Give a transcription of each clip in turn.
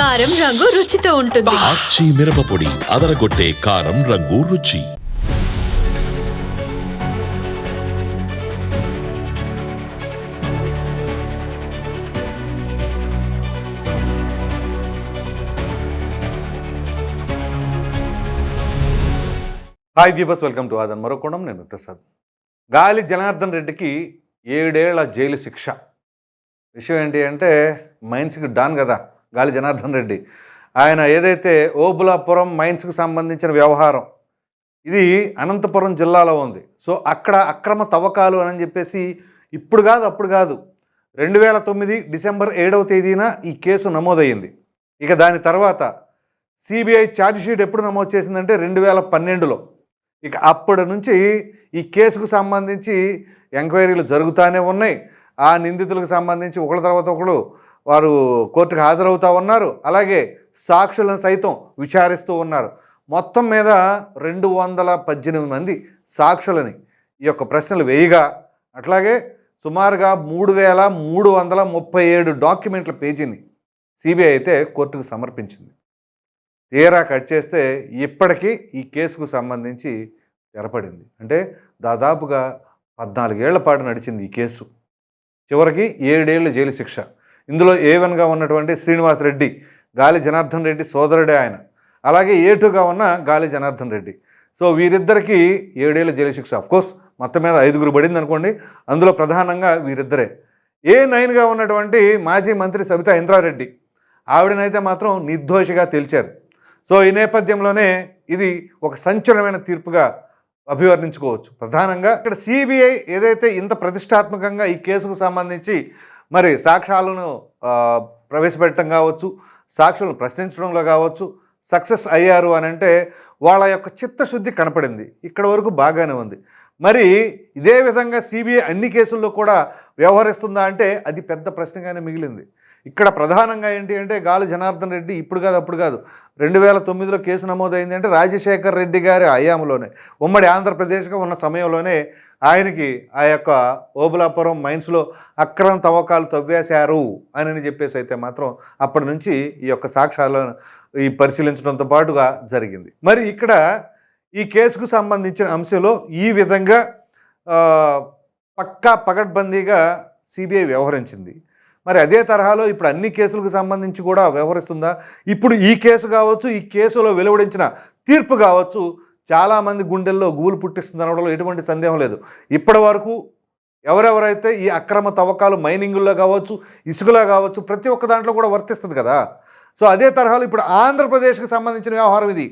కారం రంగు రుచితో ఉంటుంది. ఆచి మిరపపొడి అదరగొట్టే కారం రంగు రుచి. Hi viewers welcome to Aadhan మరొకోణం నేను ప్రసాద్. గాలి జనార్దన్ రెడ్డికి ఏడేళ్ళ జైలు శిక్ష. విషయం ఏంటి అంటే మైన్స్కి డాన్ కదా. గాలి జనార్దన్ రెడ్డి. ఆయన ఏదైతే ఓబులాపురం మైన్స్కు సంబంధించిన వ్యవహారం ఇది అనంతపురం జిల్లాలో ఉంది. సో అక్కడ అక్రమ తవ్వకాలు అని చెప్పేసి ఇప్పుడు కాదు అప్పుడు కాదు. రెండు వేల తొమ్మిది డిసెంబర్ ఏడవ తేదీన ఈ కేసు నమోదయ్యింది. ఇక దాని తర్వాత సిబిఐ ఛార్జ్షీట్ ఎప్పుడు నమోదు చేసిందంటే రెండు వేల పన్నెండులో. ఇక అప్పటి నుంచి ఈ కేసుకు సంబంధించి ఎంక్వైరీలు జరుగుతూనే ఉన్నాయి. ఆ నిందితులకు సంబంధించి ఒకళ్ళ తర్వాత ఒకళ్ళు వారు కోర్టుకు హాజరవుతూ ఉన్నారు అలాగే సాక్షులను సైతం విచారిస్తూ ఉన్నారు. మొత్తం మీద రెండు వందల పద్దెనిమిది మంది సాక్షులని ఈ యొక్క ప్రశ్నలు వేయగా అట్లాగే సుమారుగా మూడు వేల మూడు వందల ముప్పై ఏడు డాక్యుమెంట్ల పేజీని సిబిఐ అయితే కోర్టుకు సమర్పించింది. తీరా కట్ చేస్తే ఇప్పటికీ ఈ కేసుకు సంబంధించి తెరపడింది. అంటే దాదాపుగా పద్నాలుగేళ్ళ పాటు నడిచింది ఈ కేసు. చివరికి ఏడేళ్ళు జైలు శిక్ష. ఇందులో ఏ వన్గా ఉన్నటువంటి శ్రీనివాస్ రెడ్డి గాలి జనార్దన్ రెడ్డి సోదరుడే ఆయన. అలాగే ఏ టూగా ఉన్న గాలి జనార్దన్ రెడ్డి. సో వీరిద్దరికీ ఏడేళ్ళ జైలు శిక్ష. అఫ్కోర్స్ మొత్తం మీద ఐదుగురు పడింది అనుకోండి అందులో ప్రధానంగా వీరిద్దరే. ఏ నైన్గా ఉన్నటువంటి మాజీ మంత్రి సబితా ఇంద్రారెడ్డి ఆవిడనైతే మాత్రం నిర్దోషిగా తేల్చారు. సో ఈ నేపథ్యంలోనే ఇది ఒక సంచలనమైన తీర్పుగా అభివర్ణించుకోవచ్చు. ప్రధానంగా ఇక్కడ సిబిఐ ఏదైతే ఇంత ప్రతిష్టాత్మకంగా ఈ కేసుకు సంబంధించి మరి సాక్ష్యాలను ప్రవేశపెట్టడం కావచ్చు సాక్షులను ప్రశ్నించడంలో కావచ్చు సక్సెస్ అయ్యారు అని అంటే వాళ్ళ యొక్క చిత్తశుద్ధి కనపడింది. ఇక్కడ వరకు బాగానే ఉంది. మరి ఇదే విధంగా సిబిఐ అన్ని కేసుల్లో కూడా వ్యవహరిస్తుందా అంటే అది పెద్ద ప్రశ్నగానే మిగిలింది. ఇక్కడ ప్రధానంగా ఏంటి అంటే గాలి జనార్దన్ రెడ్డి ఇప్పుడు కాదు అప్పుడు కాదు. రెండు వేల తొమ్మిదిలో కేసు నమోదైంది అంటే రాజశేఖర్ రెడ్డి గారి హయాంలోనే ఉమ్మడి ఆంధ్రప్రదేశ్గా ఉన్న సమయంలోనే ఆయనకి ఆ యొక్క ఓబులాపురం మైన్స్లో అక్రమ తవ్వకాలు తవ్వేశారు అని చెప్పేసి అయితే మాత్రం అప్పటి నుంచి ఈ యొక్క సాక్ష్యాలను ఈ పరిశీలించడంతో పాటుగా జరిగింది. మరి ఇక్కడ ఈ కేసుకు సంబంధించిన అంశంలో ఈ విధంగా పక్కా పగడ్బందీగా సిబిఐ వ్యవహరించింది. మరి అదే తరహాలో ఇప్పుడు అన్ని కేసులకు సంబంధించి కూడా వ్యవహరిస్తుందా? ఇప్పుడు ఈ కేసు కావచ్చు ఈ కేసులో వెలువడించిన తీర్పు కావచ్చు చాలామంది గుండెల్లో గూలు పుట్టిస్తుంది అనడంలో ఎటువంటి సందేహం లేదు. ఇప్పటి వరకు ఎవరెవరైతే ఈ అక్రమ తవ్వకాలు మైనింగుల్లో కావచ్చు ఇసుకలో కావచ్చు ప్రతి ఒక్క దాంట్లో కూడా వర్తిస్తుంది కదా? సో అదే తరహాలో ఇప్పుడు ఆంధ్రప్రదేశ్కి సంబంధించిన వ్యవహారం ఇది.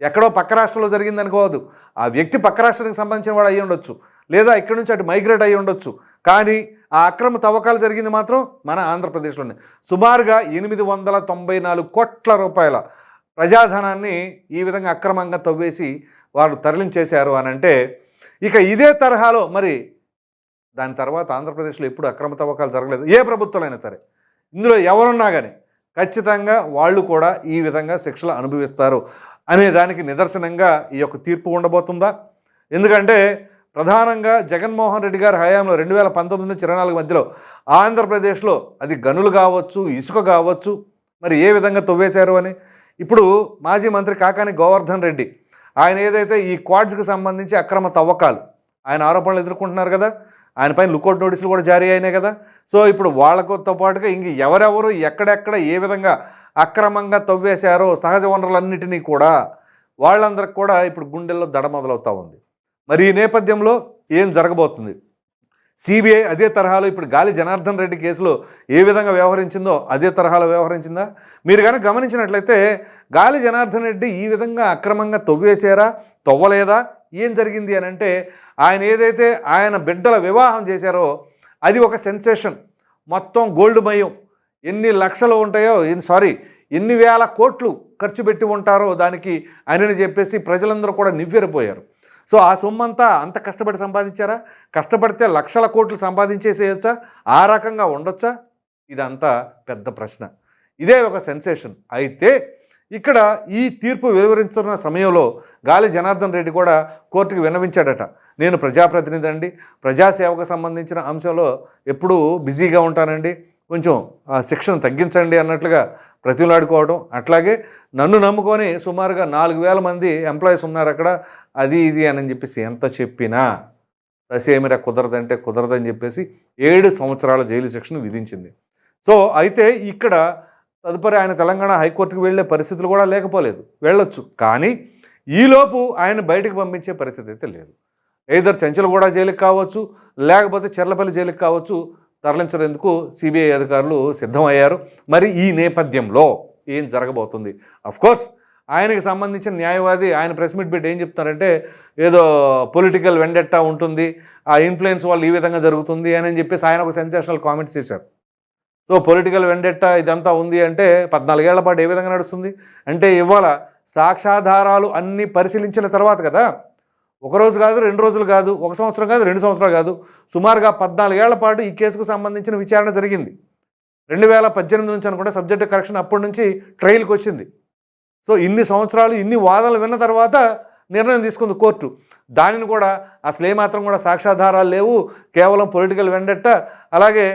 ఎక్కడో పక్క రాష్ట్రంలో జరిగింది అనుకోవద్దు. ఆ వ్యక్తి పక్క రాష్ట్రానికి సంబంధించిన వాడు అయ్యి ఉండొచ్చు లేదా ఇక్కడి నుంచి అటు మైగ్రేట్ అయ్యి ఉండొచ్చు కానీ ఆ అక్రమ తవ్వకాలు జరిగింది మాత్రం మన ఆంధ్రప్రదేశ్లోనే. సుమారుగా ఎనిమిది వందల తొంభై నాలుగు కోట్ల రూపాయల ప్రజాధనాన్ని ఈ విధంగా అక్రమంగా తవ్వేసి వారు తరలించేశారు అని అంటే ఇక ఇదే తరహాలో మరి దాని తర్వాత ఆంధ్రప్రదేశ్లో ఎప్పుడు అక్రమ తవ్వకాలు జరగలేదు. ఏ ప్రభుత్వాలైనా సరే. ఇందులో ఎవరున్నా కానీ ఖచ్చితంగా వాళ్ళు కూడా ఈ విధంగా శిక్షలు అనుభవిస్తారు అనే దానికి నిదర్శనంగా ఈ యొక్క తీర్పు ఉండబోతుందా? ఎందుకంటే ప్రధానంగా జగన్మోహన్ రెడ్డి గారి హయాంలో రెండు వేల పంతొమ్మిది నుంచి ఇరవై నాలుగు మధ్యలో ఆంధ్రప్రదేశ్లో అది గనులు కావచ్చు ఇసుక కావచ్చు మరి ఏ విధంగా తవ్వేశారు అని. ఇప్పుడు మాజీ మంత్రి కాకాని గోవర్ధన్ రెడ్డి ఆయన ఏదైతే ఈ క్వాడ్స్కి సంబంధించి అక్రమ తవ్వకాలు ఆయన ఆరోపణలు ఎదుర్కొంటున్నారు కదా ఆయన పైన లుకౌట్ నోటీసులు కూడా జారీ అయినాయి కదా. సో ఇప్పుడు వాళ్ళతో పాటుగా ఇంక ఎవరెవరు ఎక్కడెక్కడ ఏ విధంగా అక్రమంగా తవ్వేశారో సహజ వనరులన్నిటినీ కూడా వాళ్ళందరికి కూడా ఇప్పుడు గుండెల్లో దడ మొదలవుతూ ఉంది. మరి ఈ నేపథ్యంలో ఏం జరగబోతుంది? సిబిఐ అదే తరహాలో ఇప్పుడు గాలి జనార్దన్ రెడ్డి కేసులో ఏ విధంగా వ్యవహరించిందో అదే తరహాలో వ్యవహరించిందా? మీరు కనుక గమనించినట్లయితే గాలి జనార్దన్ రెడ్డి ఈ విధంగా అక్రమంగా తవ్వేశారా? తవ్వలేదా? ఏం జరిగింది అని అంటే ఆయన ఏదైతే ఆయన బిడ్డల వివాహం చేశారో అది ఒక సెన్సేషన్. మొత్తం గోల్డ్ మయం. ఎన్ని లక్షలు ఉంటాయో ఎన్ని సారీ ఎన్ని వేల కోట్లు ఖర్చు పెట్టి ఉంటారో దానికి ఆయనని చెప్పేసి ప్రజలందరూ కూడా నివ్వెరపోయారు. సో ఆ సొమ్ము అంతా అంత కష్టపడి సంపాదించారా? కష్టపడితే లక్షల కోట్లు సంపాదించేసేయచ్చా? ఆ రకంగా ఉండొచ్చా? ఇదంతా పెద్ద ప్రశ్న. ఇదే ఒక సెన్సేషన్. అయితే ఇక్కడ ఈ తీర్పు వెలువరించుతున్న సమయంలో గాలి జనార్దన్ రెడ్డి కూడా కోర్టుకు విన్నవించాడట. నేను ప్రజాప్రతినిధి అండి. ప్రజాసేవకు సంబంధించిన అంశంలో ఎప్పుడూ బిజీగా ఉంటానండి. కొంచెం ఆ శిక్షను తగ్గించండి అన్నట్లుగా ప్రతిలాడుకోవడం. అట్లాగే నన్ను నమ్ముకొని సుమారుగా నాలుగు వేల మంది ఎంప్లాయీస్ ఉన్నారు అక్కడ. అది ఇది అని చెప్పేసి ఎంత చెప్పినా ససేమిరా కుదరదంటే కుదరదని చెప్పేసి ఏడు సంవత్సరాల జైలు శిక్షను విధించింది. సో అయితే ఇక్కడ తదుపరి ఆయన తెలంగాణ హైకోర్టుకు వెళ్ళే పరిస్థితులు కూడా లేకపోలేదు. వెళ్ళొచ్చు. కానీ ఈలోపు ఆయన బయటకు పంపించే పరిస్థితి అయితే లేదు. ఏదర్ చెంచలగూడ జైలుకి కావచ్చు లేకపోతే చెర్లపల్లి జైలుకి కావచ్చు తరలించేందుకు సిబిఐ అధికారులు సిద్ధమయ్యారు. మరి ఈ నేపథ్యంలో ఏం జరగబోతుంది? కోర్స్ ఆయనకి సంబంధించిన న్యాయవాది ఆయన ప్రెస్ మీట్ పెట్టి ఏం చెప్తారంటే ఏదో పొలిటికల్ వెండెట్టా ఉంటుంది ఆ ఇన్ఫ్లుయెన్స్ వాళ్ళు ఈ విధంగా జరుగుతుంది అని చెప్పేసి ఆయన ఒక సెన్సేషనల్ కామెంట్స్ చేశారు. సో పొలిటికల్ వెండెట్టా ఇదంతా ఉంది అంటే పద్నాలుగేళ్ళ పాటు ఏ విధంగా నడుస్తుంది? అంటే ఇవాళ సాక్ష్యాధారాలు అన్నీ పరిశీలించిన తర్వాత కదా ఒక రోజు కాదు రెండు రోజులు కాదు ఒక సంవత్సరం కాదు రెండు సంవత్సరాలు కాదు. సుమారుగా పద్నాలుగేళ్ళ పాటు ఈ కేసుకు సంబంధించిన విచారణ జరిగింది. రెండు వేల పద్దెనిమిది నుంచి అనుకుంటే సబ్జెక్ట్ కరెక్షన్ అప్పటి నుంచి ట్రయల్కి వచ్చింది. సో ఇన్ని సంవత్సరాలు ఇన్ని వాదనలు విన్న తర్వాత నిర్ణయం తీసుకుంది కోర్టు. దానిని కూడా అసలు ఏమాత్రం కూడా సాక్ష్యాధారాలు లేవు. కేవలం పొలిటికల్ వెండెట్ట అలాగే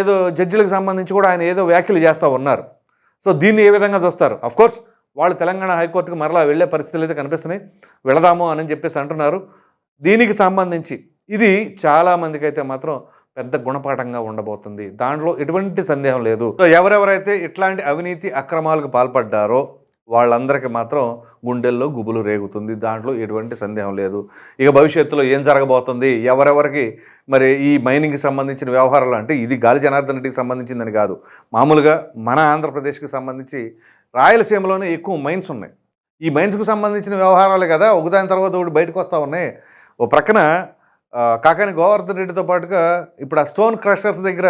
ఏదో జడ్జిలకు సంబంధించి కూడా ఆయన ఏదో వ్యాఖ్యలు చేస్తూ ఉన్నారు. సో దీన్ని ఏ విధంగా చూస్తారు? అఫ్కోర్స్ వాళ్ళు తెలంగాణ హైకోర్టుకు మరలా వెళ్ళే పరిస్థితులు అయితే కనిపిస్తున్నాయి. వెళదాము అని చెప్పేసి అంటున్నారు. దీనికి సంబంధించి ఇది చాలామందికి అయితే మాత్రం పెద్ద గుణపాఠంగా ఉండబోతుంది. దాంట్లో ఎటువంటి సందేహం లేదు. ఎవరెవరైతే ఇట్లాంటి అవినీతి అక్రమాలకు పాల్పడ్డారో వాళ్ళందరికీ మాత్రం గుండెల్లో గుబులు రేగుతుంది. దాంట్లో ఎటువంటి సందేహం లేదు. ఇక భవిష్యత్తులో ఏం జరగబోతుంది? ఎవరెవరికి మరి ఈ మైనింగ్కి సంబంధించిన వ్యవహారాలు అంటే ఇది గాలి జనార్దన్ రెడ్డికి సంబంధించిందని కాదు. మామూలుగా మన ఆంధ్రప్రదేశ్కి సంబంధించి రాయలసీమలోనే ఎక్కువ మైన్స్ ఉన్నాయి. ఈ మైన్స్కు సంబంధించిన వ్యవహారాలే కదా ఒకదాని తర్వాత ఒకటి బయటకు వస్తూ ఉన్నాయి. ఓ ప్రక్కన కాకాని గోవర్ధన్ రెడ్డితో పాటుగా ఇప్పుడు ఆ స్టోన్ క్రషర్స్ దగ్గర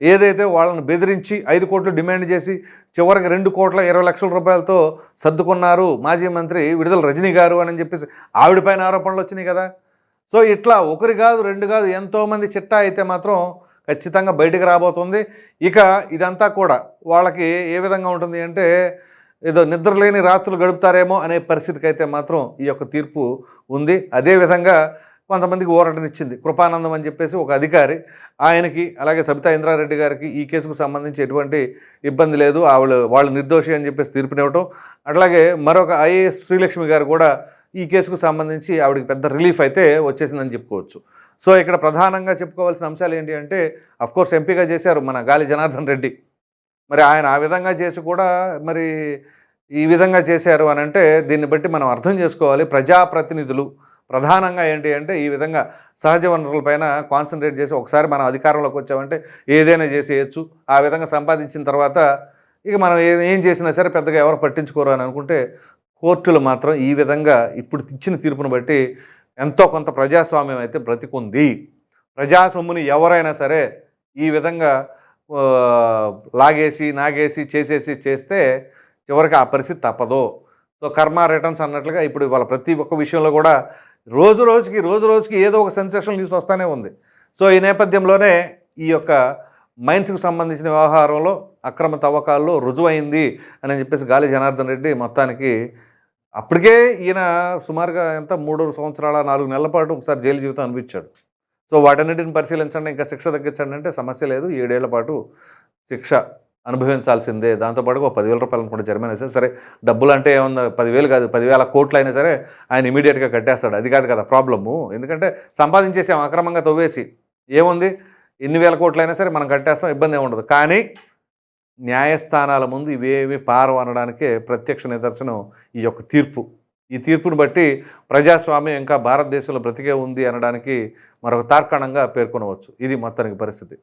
ఏదైతే వాళ్ళని బెదిరించి ఐదు కోట్లు డిమాండ్ చేసి చివరికి రెండు కోట్ల ఇరవై లక్షల రూపాయలతో సర్దుకున్నారు మాజీ మంత్రి విడుదల రజనీ గారు అని చెప్పేసి ఆవిడపైన ఆరోపణలు వచ్చినాయి కదా. సో ఇట్లా ఒకరి కాదు రెండు కాదు ఎంతోమంది చిట్టా అయితే మాత్రం ఖచ్చితంగా బయటకు రాబోతుంది. ఇక ఇదంతా కూడా వాళ్ళకి ఏ విధంగా ఉంటుంది అంటే ఏదో నిద్రలేని రాత్రులు గడుపుతారేమో అనే పరిస్థితికి అయితే మాత్రం ఈ యొక్క తీర్పు ఉంది. అదేవిధంగా కొంతమందికి ఊరటనిచ్చింది కృపానందం అని చెప్పేసి ఒక అధికారి ఆయనకి అలాగే సబితా ఇంద్రారెడ్డి గారికి ఈ కేసుకు సంబంధించి ఎటువంటి ఇబ్బంది లేదు. ఆవిడ వాళ్ళు నిర్దోషి అని చెప్పేసి తీర్పునివ్వటం. అట్లాగే మరొక ఐఏఎస్ శ్రీలక్ష్మి గారు కూడా ఈ కేసుకు సంబంధించి ఆవిడకి పెద్ద రిలీఫ్ అయితే వచ్చేసిందని చెప్పుకోవచ్చు. సో ఇక్కడ ప్రధానంగా చెప్పుకోవాల్సిన అంశాలు ఏంటి అంటే అఫ్కోర్స్ ఎంపీగా చేశారు మన గాలి జనార్దన్ రెడ్డి. మరి ఆయన ఆ విధంగా చేసి కూడా మరి ఈ విధంగా చేశారు అని అంటే దీన్ని బట్టి మనం అర్థం చేసుకోవాలి. ప్రజాప్రతినిధులు ప్రధానంగా ఏంటి అంటే ఈ విధంగా సహజ వనరులపైన కాన్సన్ట్రేట్ చేసి ఒకసారి మనం అధికారంలోకి వచ్చామంటే ఏదైనా చేసేయచ్చు. ఆ విధంగా సంపాదించిన తర్వాత ఇక మనం ఏం చేసినా సరే పెద్దగా ఎవరు పట్టించుకోరు అని అనుకుంటే కోర్టులు మాత్రం ఈ విధంగా ఇప్పుడు ఇచ్చిన తీర్పును బట్టి ఎంతో కొంత ప్రజాస్వామ్యం అయితే బ్రతికుంది. ప్రజాసొమ్ముని ఎవరైనా సరే ఈ విధంగా లాగేసి నాగేసి చేసేసి చేస్తే చివరికి ఆ పరిస్థితి తప్పదు. సో కర్మ రిటర్న్స్ అన్నట్లుగా ఇప్పుడు వాళ్ళ ప్రతి ఒక్క విషయంలో కూడా రోజు రోజుకి రోజు రోజుకి ఏదో ఒక సెన్సేషన్ న్యూస్ వస్తూనే ఉంది. సో ఈ నేపథ్యంలోనే ఈ యొక్క మైన్స్కి సంబంధించిన వ్యవహారంలో అక్రమ తవ్వకాల్లో రుజువైంది అని చెప్పేసి గాలి జనార్దన్ రెడ్డి మొత్తానికి అప్పటికే ఈయన సుమారుగా ఎంత మూడు సంవత్సరాల నాలుగు నెలల పాటు ఒకసారి జైలు జీవితం అనిపించాడు సో వాటన్నిటిని పరిశీలించండి ఇంకా శిక్ష తగ్గించండి అంటే సమస్య లేదు. ఏడేళ్ళ పాటు శిక్ష అనుభవించాల్సిందే. దాంతోపాటు ఒక పదివేల రూపాయలను కూడా జరిమానా వేస్తే సరే డబ్బులు అంటే ఏమన్నా పదివేలు కాదు పదివేల కోట్లు అయినా సరే ఆయన ఇమీడియట్గా కట్టేస్తాడు. అది కాదు కదా ప్రాబ్లము. ఎందుకంటే సంపాదించేసాం అక్రమంగా తవ్వేసి. ఏముంది? ఎన్ని వేల కోట్లు అయినా సరే మనం కట్టేస్తాం ఇబ్బంది ఏమి ఉండదు. కానీ న్యాయస్థానాల ముందు ఇవేమి పారు అనడానికే ప్రత్యక్ష నిదర్శనం ఈ యొక్క తీర్పు. ఈ తీర్పును బట్టి ప్రజాస్వామ్యం ఇంకా భారతదేశంలో బ్రతికే ఉంది అనడానికి మరొక తార్కాణంగా పేర్కొనవచ్చు. ఇది మొత్తానికి పరిస్థితి.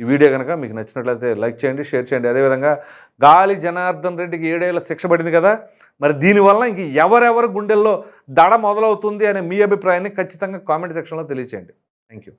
ఈ వీడియో కనుక మీకు నచ్చినట్లయితే లైక్ చేయండి షేర్ చేయండి. అదేవిధంగా గాలి జనార్దన్ రెడ్డికి ఏడేళ్ళ శిక్ష పడింది కదా మరి దీనివల్ల ఇంక ఎవరెవరి గుండెల్లో దడ మొదలవుతుంది అనే మీ అభిప్రాయాన్ని ఖచ్చితంగా కామెంట్ సెక్షన్లో తెలియచేయండి. Thank you